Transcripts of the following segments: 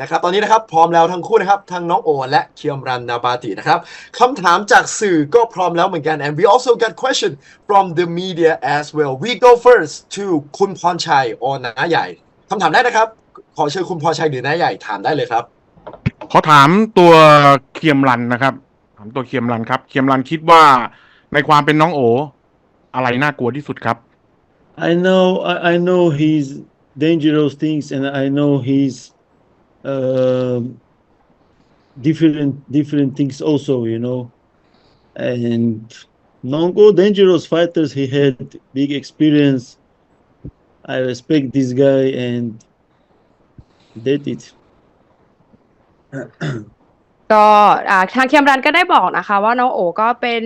นะครับตอนนี้นะครับพร้อมแล้วทั้งคู่นะครับทั้งน้องโอและเคียมรันนาบาตินะครับคำถามจากสื่อก็พร้อมแล้วเหมือนกัน and we also got question from the media as well we go first to คุณพรชัยโอน้าใหญ่คำถามได้นะครับ ขอเชิญคุณพรชัยหรือน้าใหญ่ถามได้เลยครับ ขอถามตัวเคียมรันนะครับ ถามตัวเคียมรันครับ เคียมรันคิดว่าในความเป็นน้องโอ อะไรน่ากลัวที่สุดครับ I know I, I know his dangerous things and I know his um different different things also, you know. And Nongo dangerous fighters he had big experience. I respect this guy and did it. ก็ทางเคียมรันก็ได้บอกนะคะ ว่าน้องโอก็เป็น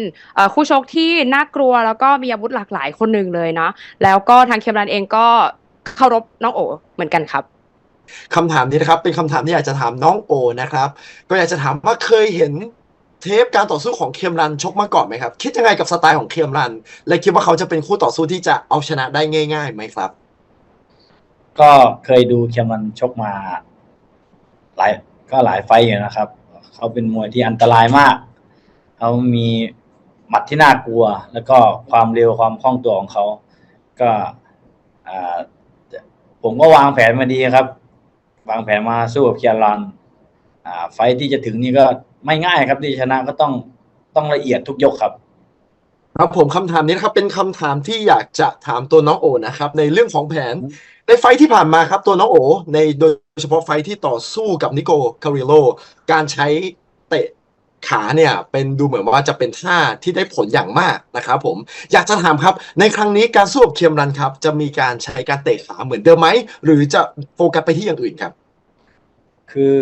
คู่ชกที่น่ากลัวแล้วก็มีอาวุธหลากหลายคนหนึ่งเลยเนาะแล้วก็ทางเคียมรันเองก็เคารพน้องโอเหมือนกันครับ คำถามนี้นะครับ เป็นคำถามที่อยากจะถามน้องโอนะครับ ก็อยากจะถามว่าเคยเห็นเทปการต่อสู้ของเคมรันชกมาก่อนไหมครับ คิดยังไงกับสไตล์ของเคมรัน และคิดว่าเขาจะเป็นคู่ต่อสู้ที่จะเอาชนะได้ง่ายๆไหมครับ ก็เคยดูเคมันชกมา หลายก็หลายไฟอยู่นะครับ เขาเป็นมวยที่อันตรายมากเขามีหมัดที่น่ากลัว แล้วก็ความเร็วความคล่องตัวของเขา ก็ผมก็วางแผนมาดีครับ วางแผนมาสู้กับเคียรันอ่าไฟต์ที่จะถึงนี่ก็ไม่ง่ายครับที่ชนะก็ต้องต้องละเอียดทุกยกครับครับผมคำถามนี้นะครับเป็นคำถามที่อยากจะถามตัวน้องโอนะครับ ในเรื่องของแผนในไฟท์ที่ผ่านมาครับตัวน้องโอ ในโดยเฉพาะไฟท์ที่ต่อสู้กับนิโกคาริโลการใช้เตะ ขาเนี่ยเป็นดูเหมือนว่าจะเป็นท่าที่ได้ผลอย่างมากนะครับผมอยากจะถามครับ ในครั้งนี้การสู้กับเคียมรันครับ จะมีการใช้การเตะขาเหมือนเดิมไหม หรือจะโฟกัสไปที่อย่างอื่นครับ คือ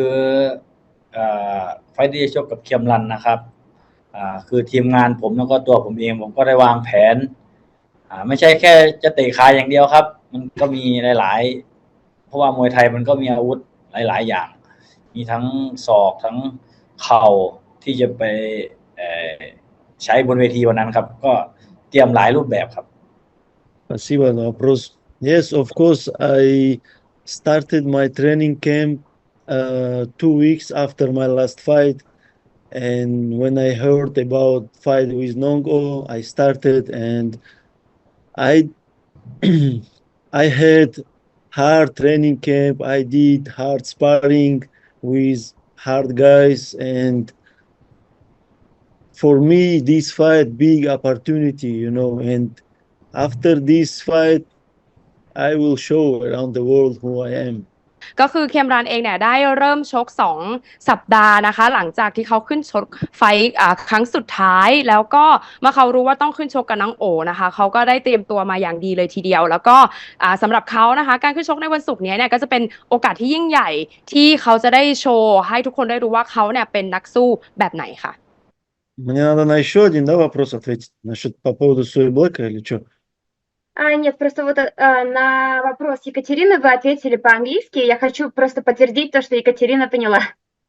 ไฟที่จะชกกับเคียมรันนะครับคือทีมงานผมแล้วก็ตัวผมเองผมก็ได้วางแผนไม่ใช่แค่จะเตะขาอย่างเดียวครับ มันก็มีหลาย ๆ เพราะว่ามวยไทยมันก็มีอาวุธหลาย ๆ อย่าง มีทั้งศอกทั้งเข่า ที่จะไปเอ่อใช้บนเวทีวันนั้นครับ ก็เตรียมหลายรูปแบบครับ Спасибо за вопрос. Yes, of course, I started my training camp uh, two weeks after my last fight. And when I heard about fight with Nongo, I started and I I had hard training camp. I did hard sparring with hard guys and for me this fight big opportunity, you know, and after this fight, I will show around the world who I am. ก็คือเคมรันเองเนี่ยได้เริ่มชก 2 สัปดาห์นะคะ หลังจากที่เขาขึ้นชกไฟท์อ่าครั้งสุดท้าย แล้วก็เมื่อเขารู้ว่าต้องขึ้นชกกับน้องโอนะคะ เขาก็ได้เตรียมตัวมาอย่างดีเลยทีเดียว แล้วก็อ่าสำหรับเขานะคะ การขึ้นชกในวันศุกร์นี้เนี่ยก็จะเป็นโอกาสที่ยิ่งใหญ่ที่เขาจะได้โชว์ให้ทุกคนได้รู้ว่าเขาเนี่ยเป็นนักสู้แบบไหนค่ะ Мне надо на еще один, да, вопрос ответить насчет по поводу Суи Блэка или что? А, нет, просто вот э, на вопрос Екатерины вы ответили по-английски. Я хочу просто подтвердить то, что Екатерина поняла.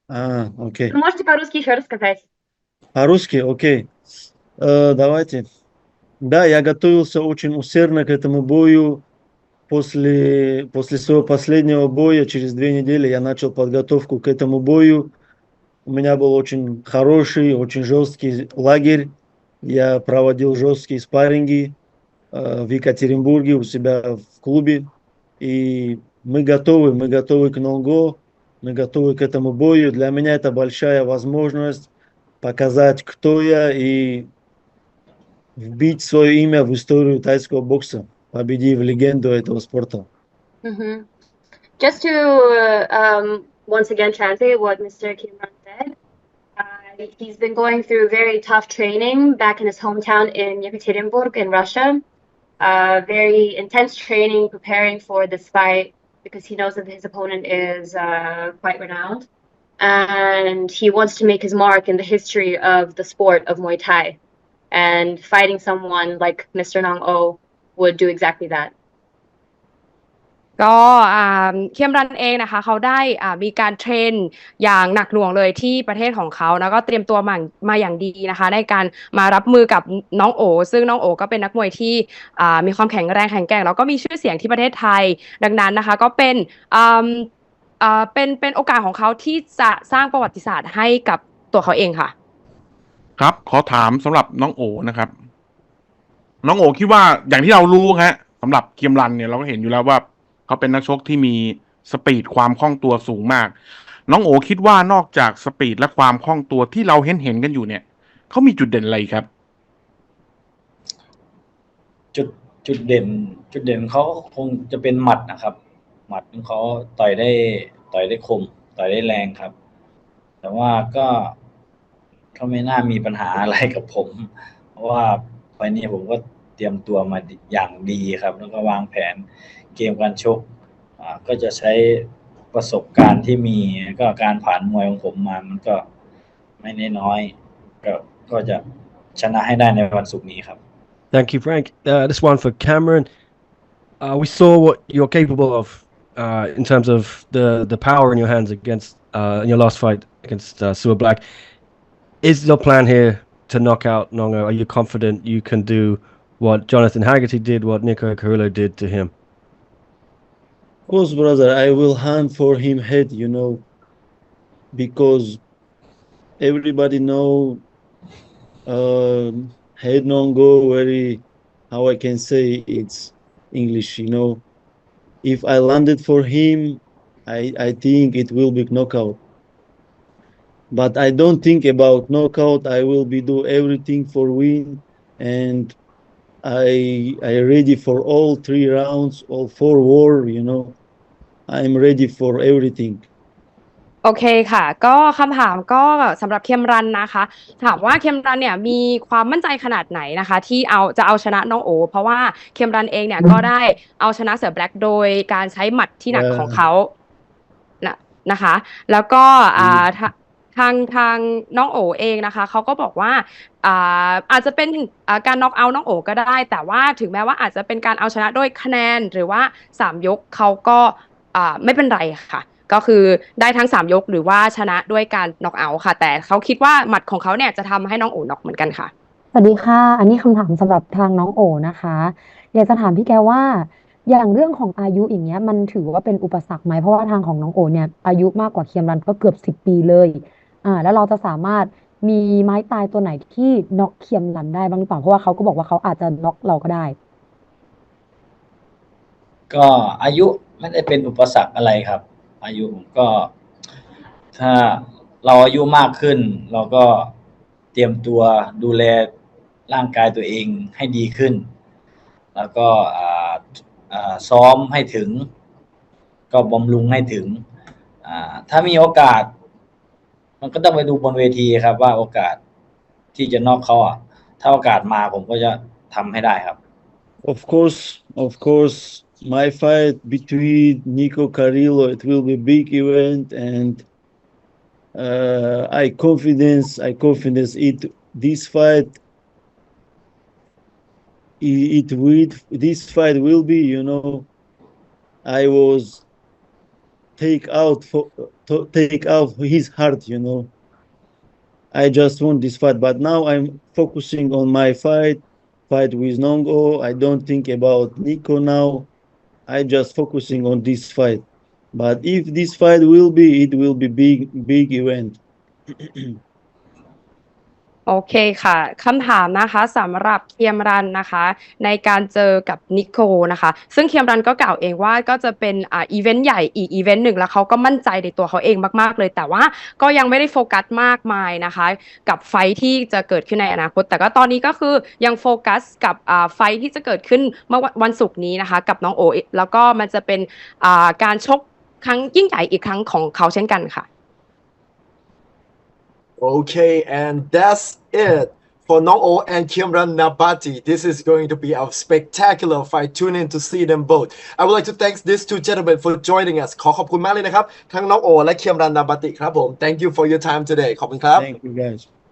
А, окей. Можете по-русски еще рассказать? По-русски, окей. Э, давайте. Да, я готовился очень усердно к этому бою. После, после своего последнего боя, через две недели, я начал подготовку к этому бою. У меня был очень хороший, очень жесткий лагерь. Я проводил жесткие спарринги э, в Екатеринбурге у себя в клубе. И мы готовы, мы готовы к Нонго, мы готовы к этому бою. Для меня это большая возможность показать, кто я и вбить свое имя в историю тайского бокса, победив легенду этого спорта. hmm Just to um, once again translate what Mr. Kimran he's been going through very tough training back in his hometown in Yekaterinburg in Russia. Uh, very intense training preparing for this fight because he knows that his opponent is uh, quite renowned. And he wants to make his mark in the history of the sport of Muay Thai. And fighting someone like Mr. Nong O would do exactly that. ก็อ่าเคียมรันเองนะคะ เขาได้อ่ามีการเทรนอย่างหนักหน่วงเลยที่ประเทศของเขาแล้วก็เตรียมตัวมามาอย่างดีนะคะ ในการมารับมือกับน้องโอ ซึ่งน้องโอก็เป็นนักมวยที่อ่ามีความแข็งแรงแข็งแกร่งแล้วก็มีชื่อเสียงที่ประเทศไทยดังนั้นนะคะ ก็เป็นอ่าอ่าเป็นเป็นโอกาสของเขาที่จะสร้างประวัติศาสตร์ให้กับตัวเขาเองค่ะ ครับขอถามสำหรับน้องโอนะครับ น้องโอคิดว่าอย่างที่เรารู้ฮะสำหรับเคียมรันเนี่ยเราก็เห็นอยู่แล้วว่า เขาเป็นนักชกที่มีสปีดความคล่องตัวสูงมาก น้องโอคิดว่านอกจากสปีดและความคล่องตัวที่เราเห็นเห็นกันอยู่เนี่ยเขามีจุดเด่นอะไรครับ จุดจุดเด่น จุดเด่นเขาคงจะเป็นหมัดนะครับ หมัดของเขาต่อยได้ต่อยได้คม ต่อยได้แรงครับ แต่ว่าก็เขาไม่น่ามีปัญหาอะไรกับผม เพราะว่าไฟนี้ผมก็ รียมตัวมาอย่างดีครับ แล้วก็วางแผนเกมการชกก็จะใช้ประสบการณ์ที่มีก็การผ่านมวยของผมมามันก็ไม่น้อยก็ก็จะชนะให้ได้ในวันศุกร์นี้ครับ Thank you, Frank. Uh, this one for Cameron. Uh, we saw what you're capable of uh, in terms of the, the power in your hands against uh, in your last fight against uh, Sewer Black. Is your plan here to knock out Nongo? Are you confident you can do what Jonathan Haggerty did, what Nico Carrillo did to him? Of course, brother, I will hunt for him head, you know, because everybody know um head non go very how I can say it's English, you know. If I landed for him, I I think it will be knockout. But I don't think about knockout. I will be do everything for win, and I I ready for all three rounds, all four war. You know, I'm ready for everything. โอเคค่ะ ก็คำถามก็สำหรับเคมรันนะคะ ถามว่าเคมรันเนี่ยมีความมั่นใจขนาดไหนนะคะ ที่เอาจะเอาชนะน้องโอ เพราะว่าเคมรันเองเนี่ยก็ได้เอาชนะเสือแบล็กโดยการใช้หมัดที่หนักเออของเขานะนะคะ แล้วก็อ่า ทางทางน้องโอเองนะคะเขาก็บอกว่าอาอาจจะเป็นาการน็อกเอาท์น้องโอก็ได้ แต่ว่าถึงแม้ว่าอาจจะเป็นการเอาชนะด้วยคะแนนหรือว่าสามยกเขาก็าไม่เป็นไรค่ะ ก็คือได้ทั้ง 3 ยกหรือว่าชนะด้วยการน็อกเอาท์ค่ะ แต่เขาคิดว่าหมัดของเขาเนี่ยจะทำให้น้องโอน็อกเหมือนกันค่ะสวัสดีค่ะ อันนี้คำถามสำหรับทางน้องโอนะคะ อยากจะถามพี่แกว่าอย่างเรื่องของอายุอย่างเงี้ยมันถือว่าเป็นอุปสรรคไหมเพราะว่าทางของน้องโอเนี่ยอายุมากกว่าเคียมรันก็เกือบสิบปีเลย อ่า แล้วเราจะสามารถมีไม้ตายตัวไหนที่น็อกเคียมรันได้บ้างหรือเปล่าเพราะว่าเขาก็บอกว่าเขาอาจจะน็อกเราก็ได้ ก็อายุไม่ได้เป็นอุปสรรคอะไรครับ อายุผมก็ ถ้าเราอายุมากขึ้น เราก็เตรียมตัวดูแลร่างกายตัวเองให้ดีขึ้น แล้วก็อ่าอ่าซ้อมให้ถึง ก็บำรุงให้ถึงอ่าถ้ามีโอกาส มันก็ต้องไปดูบนเวทีครับ ว่าโอกาสที่จะนอกเขาอะถ้าโอกาสมาผมก็จะทำให้ได้ครับ Of course, of course, my fight between Nico Carrillo, it will be big event, and uh, I confidence, I confidence it. This fight, it, it will, this fight will be, you know, I was take out for to take out his heart, you know. I just want this fight, but now I'm focusing on my fight fight with Nongo. I don't think about Nico now. I just focusing on this fight. But if this fight will be, it will be big, big event. โอเคค่ะคำถามนะคะสำหรับเคียมรันนะคะ ในการเจอกับนิโคนะคะ ซึ่งเคียมรันก็กล่าวเองว่าก็จะเป็นอ่าอีเวนต์ใหญ่อีกอีเวนต์หนึ่งแล้วเขาก็มั่นใจในตัวเขาเองมากๆเลย แต่ว่าก็ยังไม่ได้โฟกัสมากมายนะคะ กับไฟที่จะเกิดขึ้นในอนาคต แต่ก็ตอนนี้ก็คือยังโฟกัสกับอ่าไฟที่จะเกิดขึ้นเมื่อวันวันศุกร์นี้นะคะ กับน้องโอแล้วก็มันจะเป็นอ่าการชกครั้งยิ่งใหญ่อีกครั้งของเขาเช่นกันค่ะ Okay, and that's it for Nong O and Kimran Nabati. This is going to be a spectacular fight. Tune in to see them both. I would like to thank these two gentlemen for joining us. ขอขอบคุณมากเลยนะครับ ทั้งน้องโอและเคียมรันนาบาติครับผม Thank you for your time today ขอบคุณครับ Thank you guys.